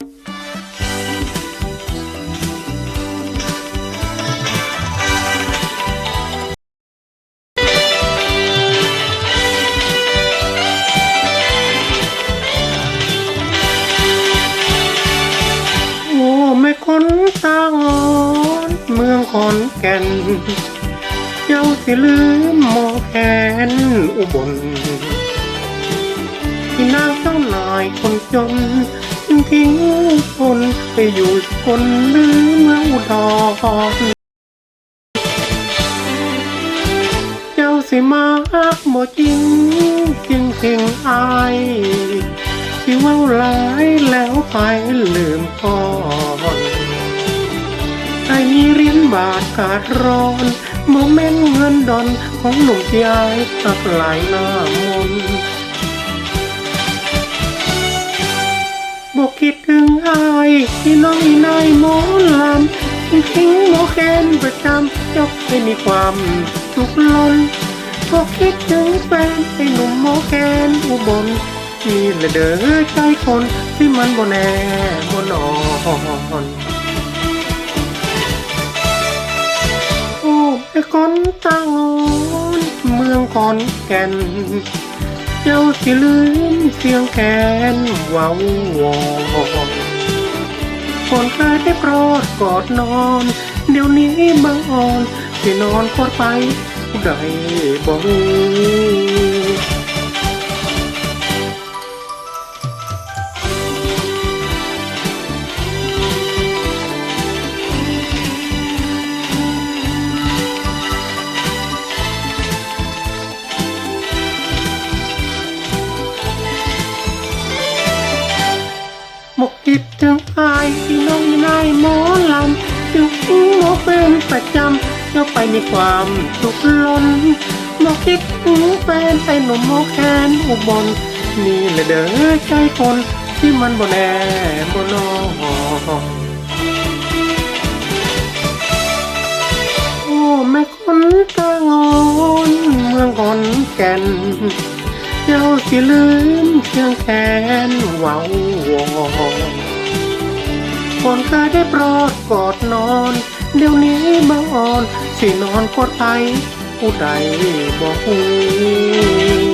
โอ้แม่คนตางอนเมืองขอนแก่น เจ้าสิลืมหมอแคนอุบลที่นางเจ้านายคนจน จึงทิ้งคนไปอยู่คนลืมเมืองอุดรเจ้าสิมาอักบ่จริงจริงเพียงอายที่ว่าหลายแล้วไปลืมก่อนไอ้นี่เรียนบาทกาดร้อนโมเมนต์เงินดอนของหนุ่มที่อายตักหลายหน้ามน ที่น้องอีนายหมอลำทิ้งหมอแคนประจำยกให้มีความสุขล้นบอคิดถึงแฟนไอ้หนุ่มหมอแคนอุบลนี่ละเด้อใจคนที่มันบ่แน่บ่นอนโอ้ไอ้คนตางอนเมืองขอนแก่นเจ้าสิลืมเสียงแคนว้าวอน คนเคยได้โปรดกอดนอน เดี๋ยวนี้บังอ่อนที่นอนกอดไปได้บ่ หมอเป็นประจำเจ้าไปในความสุขล้นหมกคิดถึงแฟนไปหนุ่มหมอแคนอุบลนี่แหละเด้อใจคนที่มันบ่แน่บ่นอนโอ้แม่คนตางอนเมืองขอนแก่น เจ้าสิลืมเชียงแขนเว้าวอนคนเคยได้โปรดกอดนอน เดี๋ยวนี้บางอ่อน สินอนกอดไปผู้ใดบอกหู